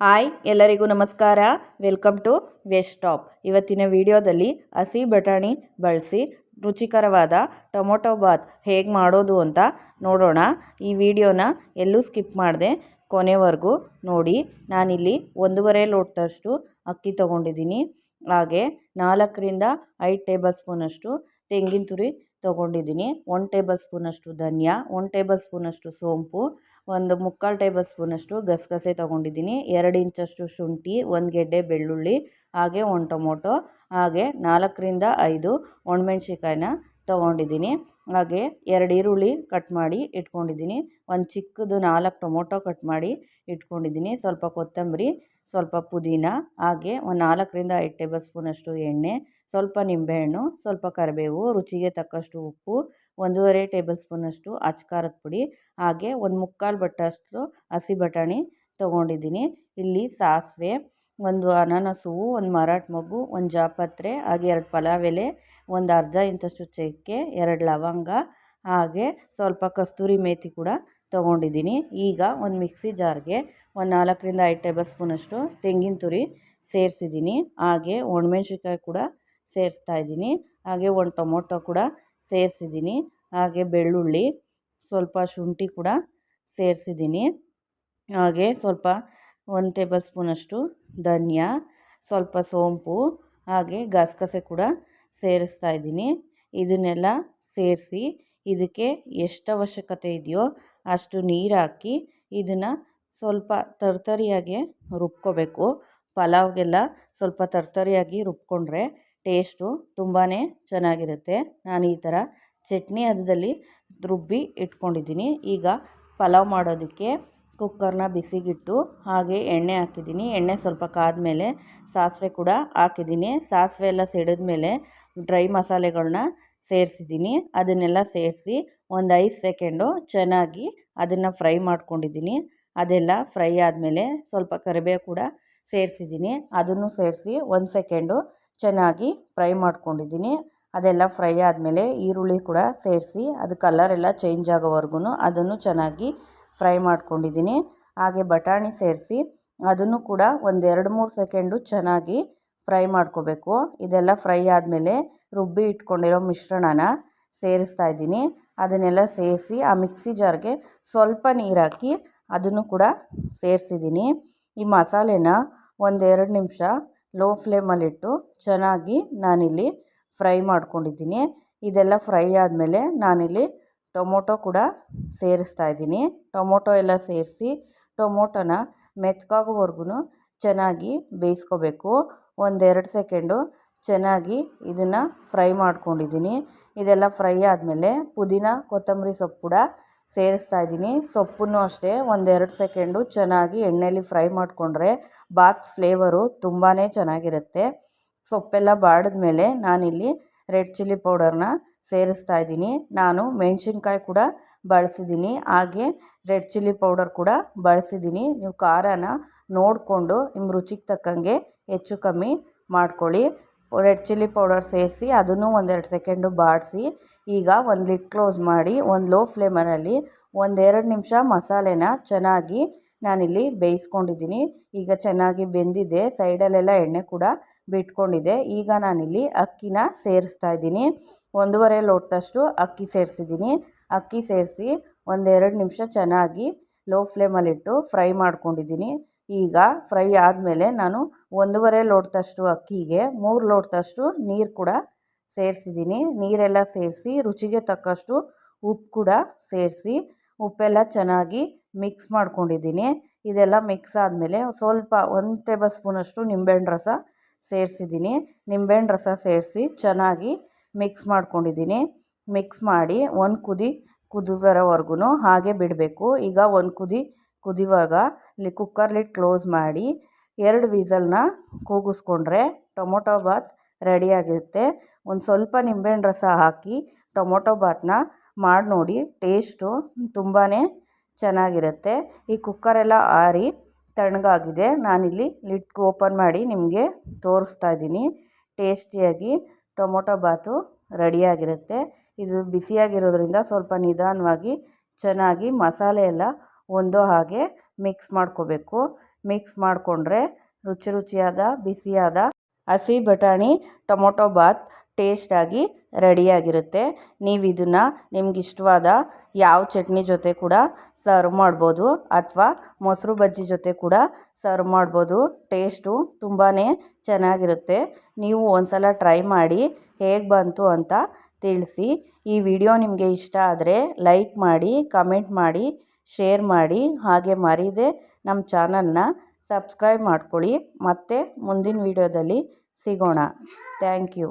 Hi, ಎಲ್ಲರಿಗೂ ನಮಸ್ಕಾರ. Welcome to west top. ಇವತ್ತಿನ ವಿಡಿಯೋದಲ್ಲಿ ಹಸಿ ಬಟಾಣಿ ಬಳಸಿ ರುಚಿಕರವಾದ ಟೊಮೊಟೊ ಬಾತ್ ಹೇಗೆ ಮಾಡೋದು ಅಂತ ನೋಡೋಣ. ಈ ವಿಡಿಯೋನ ಎಲ್ಲೂ ಸ್ಕಿಪ್ ಮಾಡಿದೆ ಕೊನೆವರೆಗೂ ನೋಡಿ. ನಾನಿಲ್ಲಿ ಒಂದೂವರೆ ಲೋಟದಷ್ಟು ಅಕ್ಕಿ ತೊಗೊಂಡಿದ್ದೀನಿ. ಹಾಗೆ ನಾಲ್ಕರಿಂದ ಐದು ಟೇಬಲ್ ಸ್ಪೂನಷ್ಟು ತೆಂಗಿನ ತುರಿ ತೊಗೊಂಡಿದ್ದೀನಿ. ಒನ್ ಟೇಬಲ್ ಸ್ಪೂನಷ್ಟು ಧನಿಯಾ ಒನ್ ಟೇಬಲ್ ಸ್ಪೂನಷ್ಟು ಸೋಂಪು, ಒಂದು ಮುಕ್ಕಾಲು ಟೇಬಲ್ ಸ್ಪೂನಷ್ಟು ಗಸಗಸೆ ತೊಗೊಂಡಿದ್ದೀನಿ. ಎರಡು ಇಂಚಷ್ಟು ಶುಂಠಿ, ಒಂದು ಗೆಡ್ಡೆ ಬೆಳ್ಳುಳ್ಳಿ, ಹಾಗೆ ಒಂದು ಟೊಮೊಟೊ, ಹಾಗೆ ನಾಲ್ಕರಿಂದ ಐದು ಒಣಮೆಣ್ಸಿಕಾಯಿನ ತೊಗೊಂಡಿದ್ದೀನಿ. ಹಾಗೆ ಎರಡು ಈರುಳ್ಳಿ ಕಟ್ ಮಾಡಿ ಇಟ್ಕೊಂಡಿದ್ದೀನಿ. ಒಂದು ಚಿಕ್ಕದು ನಾಲ್ಕು ಟೊಮೊಟೊ ಕಟ್ ಮಾಡಿ ಇಟ್ಕೊಂಡಿದ್ದೀನಿ. ಸ್ವಲ್ಪ ಕೊತ್ತಂಬರಿ, ಸ್ವಲ್ಪ ಪುದೀನ, ಹಾಗೆ ಒಂದು ನಾಲ್ಕರಿಂದ ಐದು ಟೇಬಲ್ ಸ್ಪೂನಷ್ಟು ಎಣ್ಣೆ, ಸ್ವಲ್ಪ ನಿಂಬೆಹಣ್ಣು, ಸ್ವಲ್ಪ ಕರಿಬೇವು, ರುಚಿಗೆ ತಕ್ಕಷ್ಟು ಉಪ್ಪು, ಒಂದೂವರೆ ಟೇಬಲ್ ಸ್ಪೂನಷ್ಟು ಅಚ್ಕಾರದ ಪುಡಿ, ಹಾಗೆ ಒಂದು ಮುಕ್ಕಾಲು ಬಟ್ಟಷ್ಟು ಹಸಿ ಬಟಾಣಿ ತೊಗೊಂಡಿದ್ದೀನಿ. ಇಲ್ಲಿ ಸಾಸಿವೆ ಒಂದು ಅನಾನಸ್ ಹೂವು ಒಂದು ಮರಾಠ ಮೊಗ್ಗು ಒಂದು ಜಾಪತ್ರೆ, ಹಾಗೆ ಎರಡು ಪಲಾವ್ ಎಲೆ ಒಂದು ಅರ್ಧ ಇಂಚಷ್ಟು ಚಕ್ಕೆ, ಎರಡು ಲವಂಗ, ಹಾಗೆ ಸ್ವಲ್ಪ ಕಸ್ತೂರಿ ಮೇಥಿ ಕೂಡ ತೊಗೊಂಡಿದ್ದೀನಿ. ಈಗ ಒಂದು ಮಿಕ್ಸಿ ಜಾರ್ಗೆ ಒಂದು ನಾಲ್ಕರಿಂದ ಐದು ಟೇಬಲ್ ಸ್ಪೂನಷ್ಟು ತೆಂಗಿನ ತುರಿ ಸೇರಿಸಿದ್ದೀನಿ. ಹಾಗೆ ಒಣಮೆಣ್ಸಿನ್ಕಾಯಿ ಕೂಡ ಸೇರಿಸ್ತಾ ಇದ್ದೀನಿ. ಹಾಗೆ ಒಂದು ಟೊಮೊಟೊ ಕೂಡ ಸೇರಿಸಿದ್ದೀನಿ. ಹಾಗೆ ಬೆಳ್ಳುಳ್ಳಿ, ಸ್ವಲ್ಪ ಶುಂಠಿ ಕೂಡ ಸೇರಿಸಿದ್ದೀನಿ. ಹಾಗೆ ಸ್ವಲ್ಪ ಒಂದು ಟೇಬಲ್ ಸ್ಪೂನಷ್ಟು ಧನಿಯಾ, ಸ್ವಲ್ಪ ಸೋಂಪು, ಹಾಗೆ ಗಸಗಸೆ ಕೂಡ ಸೇರಿಸ್ತಾ ಇದ್ದೀನಿ. ಇದನ್ನೆಲ್ಲ ಸೇರಿಸಿ ಇದಕ್ಕೆ ಎಷ್ಟು ಅವಶ್ಯಕತೆ ಇದೆಯೋ ಅಷ್ಟು ನೀರು ಹಾಕಿ ಇದನ್ನು ಸ್ವಲ್ಪ ತರ್ತರಿಯಾಗಿ ರುಬ್ಕೋಬೇಕು. ಪಲಾವ್ಗೆಲ್ಲ ಸ್ವಲ್ಪ ತರ್ತರಿಯಾಗಿ ರುಬ್ಕೊಂಡ್ರೆ ಟೇಸ್ಟು ತುಂಬಾ ಚೆನ್ನಾಗಿರುತ್ತೆ. ನಾನು ಈ ಥರ ಚಟ್ನಿ ಅದದಲ್ಲಿ ರುಬ್ಬಿ ಇಟ್ಕೊಂಡಿದ್ದೀನಿ. ಈಗ ಪಲಾವ್ ಮಾಡೋದಕ್ಕೆ ಕುಕ್ಕರ್ನ ಬಿಸಿಗಿಟ್ಟು ಹಾಗೆ ಎಣ್ಣೆ ಹಾಕಿದ್ದೀನಿ. ಎಣ್ಣೆ ಸ್ವಲ್ಪ ಕಾದ್ಮೇಲೆ ಸಾಸಿವೆ ಕೂಡ ಹಾಕಿದ್ದೀನಿ. ಸಾಸಿವೆ ಎಲ್ಲ ಸಿಡಿದ್ಮೇಲೆ ಡ್ರೈ ಮಸಾಲೆಗಳನ್ನ ಸೇರಿಸಿದ್ದೀನಿ. ಅದನ್ನೆಲ್ಲ ಸೇರಿಸಿ ಒಂದು ಐದು ಸೆಕೆಂಡು ಚೆನ್ನಾಗಿ ಅದನ್ನು ಫ್ರೈ ಮಾಡ್ಕೊಂಡಿದ್ದೀನಿ. ಅದೆಲ್ಲ ಫ್ರೈ ಆದಮೇಲೆ ಸ್ವಲ್ಪ ಕರಿಬೇವು ಕೂಡ ಸೇರಿಸಿದ್ದೀನಿ. ಅದನ್ನು ಸೇರಿಸಿ ಒಂದು ಸೆಕೆಂಡು ಚೆನ್ನಾಗಿ ಫ್ರೈ ಮಾಡ್ಕೊಂಡಿದ್ದೀನಿ. ಅದೆಲ್ಲ ಫ್ರೈ ಆದಮೇಲೆ ಈರುಳ್ಳಿ ಕೂಡ ಸೇರಿಸಿ ಅದು ಕಲರೆಲ್ಲ ಚೇಂಜ್ ಆಗೋವರೆಗೂ ಅದನ್ನು ಚೆನ್ನಾಗಿ ಫ್ರೈ ಮಾಡ್ಕೊಂಡಿದ್ದೀನಿ. ಹಾಗೆ ಬಟಾಣಿ ಸೇರಿಸಿ ಅದನ್ನು ಕೂಡ ಒಂದೆರಡು ಮೂರು ಸೆಕೆಂಡು ಚೆನ್ನಾಗಿ ಫ್ರೈ ಮಾಡ್ಕೋಬೇಕು. ಇದೆಲ್ಲ ಫ್ರೈ ಆದಮೇಲೆ ರುಬ್ಬಿ ಇಟ್ಕೊಂಡಿರೋ ಮಿಶ್ರಣನ ಸೇರಿಸ್ತಾ ಇದ್ದೀನಿ. ಅದನ್ನೆಲ್ಲ ಸೇರಿಸಿ ಆ ಮಿಕ್ಸಿ ಜಾರ್ಗೆ ಸ್ವಲ್ಪ ನೀರು ಹಾಕಿ ಅದನ್ನು ಕೂಡ ಸೇರಿಸಿದ್ದೀನಿ. ಈ ಮಸಾಲೆನ ಒಂದೆರಡು ನಿಮಿಷ ಲೋ ಫ್ಲೇಮಲ್ಲಿಟ್ಟು ಚೆನ್ನಾಗಿ ನಾನಿಲ್ಲಿ ಫ್ರೈ ಮಾಡ್ಕೊಂಡಿದ್ದೀನಿ. ಇದೆಲ್ಲ ಫ್ರೈ ಆದಮೇಲೆ ನಾನಿಲ್ಲಿ ಟೊಮೊಟೊ ಕೂಡ ಸೇರಿಸ್ತಾ ಇದ್ದೀನಿ. ಟೊಮೊಟೊ ಎಲ್ಲ ಸೇರಿಸಿ ಟೊಮೊಟೊನ ಮೆತ್ತಗಾಗೋವರೆಗೂ ಚೆನ್ನಾಗಿ ಬೇಯಿಸ್ಕೋಬೇಕು. ಒಂದೆರಡು ಸೆಕೆಂಡು ಚೆನ್ನಾಗಿ ಇದನ್ನು ಫ್ರೈ ಮಾಡ್ಕೊಂಡಿದ್ದೀನಿ. ಇದೆಲ್ಲ ಫ್ರೈ ಆದಮೇಲೆ ಪುದೀನ, ಕೊತ್ತಂಬರಿ ಸೊಪ್ಪು ಕೂಡ ಸೇರಿಸ್ತಾ ಇದ್ದೀನಿ. ಸೊಪ್ಪನ್ನು ಅಷ್ಟೇ ಒಂದೆರಡು ಸೆಕೆಂಡು ಚೆನ್ನಾಗಿ ಎಣ್ಣೆಯಲ್ಲಿ ಫ್ರೈ ಮಾಡಿಕೊಂಡ್ರೆ ಬಾತ್ ಫ್ಲೇವರು ತುಂಬಾ ಚೆನ್ನಾಗಿರುತ್ತೆ. ಸೊಪ್ಪೆಲ್ಲ ಬಾಡಿದ್ಮೇಲೆ ನಾನಿಲ್ಲಿ ರೆಡ್ ಚಿಲ್ಲಿ ಪೌಡರ್ನ ಸೇರಿಸ್ತಾ ಇದ್ದೀನಿ. ನಾನು ಮೆಣಸಿನ್ಕಾಯಿ ಕೂಡ ಬಳಸಿದ್ದೀನಿ. ಹಾಗೆ ರೆಡ್ ಚಿಲ್ಲಿ ಪೌಡರ್ ಕೂಡ ಬಳಸಿದ್ದೀನಿ. ನೀವು ಖಾರನ ನೋಡಿಕೊಂಡು ನಿಮ್ಮ ರುಚಿಗೆ ತಕ್ಕಂಗೆ ಹೆಚ್ಚು ಕಮ್ಮಿ ಮಾಡ್ಕೊಳ್ಳಿ. ರೆಡ್ ಚಿಲ್ಲಿ ಪೌಡರ್ ಸೇರಿಸಿ ಅದನ್ನು ಒಂದೆರಡು ಸೆಕೆಂಡು ಬಾಡಿಸಿ, ಈಗ ಒಂದು ಲಿಟ್ ಕ್ಲೋಸ್ ಮಾಡಿ ಒಂದು ಲೋ ಫ್ಲೇಮಲ್ಲಿ ಒಂದೆರಡು ನಿಮಿಷ ಮಸಾಲೆನ ಚೆನ್ನಾಗಿ ನಾನಿಲ್ಲಿ ಬೇಯಿಸ್ಕೊಂಡಿದ್ದೀನಿ. ಈಗ ಚೆನ್ನಾಗಿ ಬೆಂದಿದೆ. ಸೈಡಲ್ಲೆಲ್ಲ ಎಣ್ಣೆ ಕೂಡ ಬಿಟ್ಕೊಂಡಿದೆ ಈಗ ನಾನಿಲ್ಲಿ ಅಕ್ಕಿನ ಸೇರಿಸ್ತಾ ಇದ್ದೀನಿ. ಒಂದೂವರೆ ಲೋಟದಷ್ಟು ಅಕ್ಕಿ ಸೇರಿಸಿದ್ದೀನಿ. ಅಕ್ಕಿ ಸೇರಿಸಿ ಒಂದೆರಡು ನಿಮಿಷ ಚೆನ್ನಾಗಿ ಲೋ ಫ್ಲೇಮಲ್ಲಿಟ್ಟು ಫ್ರೈ ಮಾಡ್ಕೊಂಡಿದ್ದೀನಿ. ಈಗ ಫ್ರೈ ಆದಮೇಲೆ ನಾನು ಒಂದೂವರೆ ಲೋಟದಷ್ಟು ಅಕ್ಕಿಗೆ ಮೂರು ಲೋಟದಷ್ಟು ನೀರು ಕೂಡ ಸೇರಿಸಿದ್ದೀನಿ. ನೀರೆಲ್ಲ ಸೇರಿಸಿ ರುಚಿಗೆ ತಕ್ಕಷ್ಟು ಉಪ್ಪು ಕೂಡ ಸೇರಿಸಿ ಉಪ್ಪೆಲ್ಲ ಚೆನ್ನಾಗಿ ಮಿಕ್ಸ್ ಮಾಡ್ಕೊಂಡಿದ್ದೀನಿ. ಇದೆಲ್ಲ ಮಿಕ್ಸ್ ಆದಮೇಲೆ ಸ್ವಲ್ಪ ಒಂದು ಟೇಬಲ್ ಸ್ಪೂನಷ್ಟು ನಿಂಬೆಹಣ್ಣು ರಸ ಸೇರಿಸಿದ್ದೀನಿ. ನಿಂಬೆಹಣ್ಣು ರಸ ಸೇರಿಸಿ ಚೆನ್ನಾಗಿ ಮಿಕ್ಸ್ ಮಾಡ್ಕೊಂಡಿದ್ದೀನಿ. ಮಿಕ್ಸ್ ಮಾಡಿ ಒಂದು ಕುದಿ ಕುದಿ ಬರೋವರೆಗೂ ಹಾಗೆ ಬಿಡಬೇಕು. ಈಗ ಒಂದು ಕುದಿ ಕುದಿವಾಗ ಲಿ ಕುಕ್ಕರ್ ಲಿಡ್ ಕ್ಲೋಸ್ ಮಾಡಿ ಎರಡು ವಿಸಲ್ನ ಕೂಗಿಸ್ಕೊಂಡ್ರೆ ಟೊಮೊಟೊ ಬಾತ್ ರೆಡಿಯಾಗಿರುತ್ತೆ ಒಂದು ಸ್ವಲ್ಪ ನಿಂಬೆಹಣ್ಣು ರಸ ಹಾಕಿ ಟೊಮೊಟೊ ಬಾತನ್ನ ಮಾಡಿ ನೋಡಿ ಟೇಸ್ಟು ತುಂಬಾ ಚೆನ್ನಾಗಿರುತ್ತೆ. ಈ ಕುಕ್ಕರೆಲ್ಲ ಆರಿ ತಣ್ಣಗಾಗಿದೆ. ನಾನಿಲ್ಲಿ ಲಿಡ್ ಓಪನ್ ಮಾಡಿ ನಿಮಗೆ ತೋರಿಸ್ತಾ ಇದ್ದೀನಿ. ಟೇಸ್ಟಿಯಾಗಿ ಟೊಮೊಟೊ ಬಾತು ರೆಡಿಯಾಗಿರುತ್ತೆ. ಇದು ಬಿಸಿಯಾಗಿರೋದ್ರಿಂದ ಸ್ವಲ್ಪ ನಿಧಾನವಾಗಿ ಚೆನ್ನಾಗಿ ಮಸಾಲೆ ಎಲ್ಲ ಹೊಂದೋ ಹಾಗೆ ಮಿಕ್ಸ್ ಮಾಡ್ಕೋಬೇಕು. ಮಿಕ್ಸ್ ಮಾಡಿಕೊಂಡ್ರೆ ರುಚಿ ರುಚಿಯಾದ, ಬಿಸಿಯಾದ ಹಸಿ ಬಟಾಣಿ, ಟೊಮೊಟೊ ಬಾತ್ ಟೇಸ್ಟಾಗಿ ರೆಡಿಯಾಗಿರುತ್ತೆ. ನೀವು ಇದನ್ನು ನಿಮ್ಗೆ ಇಷ್ಟವಾದ ಯಾವ ಚಟ್ನಿ ಜೊತೆ ಕೂಡ ಸರ್ವ್ ಮಾಡ್ಬೋದು ಅಥವಾ ಮೊಸರು ಬಜ್ಜಿ ಜೊತೆ ಕೂಡ ಸರ್ವ್ ಮಾಡ್ಬೋದು. ಟೇಸ್ಟು ತುಂಬಾ ಚೆನ್ನಾಗಿರುತ್ತೆ. ನೀವು ಒಂದ್ಸಲ ಟ್ರೈ ಮಾಡಿ ಹೇಗೆ ಬಂತು ಅಂತ ತಿಳಿಸಿ. ಈ ವಿಡಿಯೋ ನಿಮಗೆ ಇಷ್ಟ ಆದರೆ ಲೈಕ್ ಮಾಡಿ, ಕಮೆಂಟ್ ಮಾಡಿ, ಶೇರ್ ಮಾಡಿ. ಹಾಗೆ ಮರೀದೆ ನಮ್ಮ ಚಾನಲ್ನ ಸಬ್ಸ್ಕ್ರೈಬ್ ಮಾಡ್ಕೊಳ್ಳಿ. ಮತ್ತೆ ಮುಂದಿನ ವಿಡಿಯೋದಲ್ಲಿ ಸಿಗೋಣ ಥ್ಯಾಂಕ್ ಯು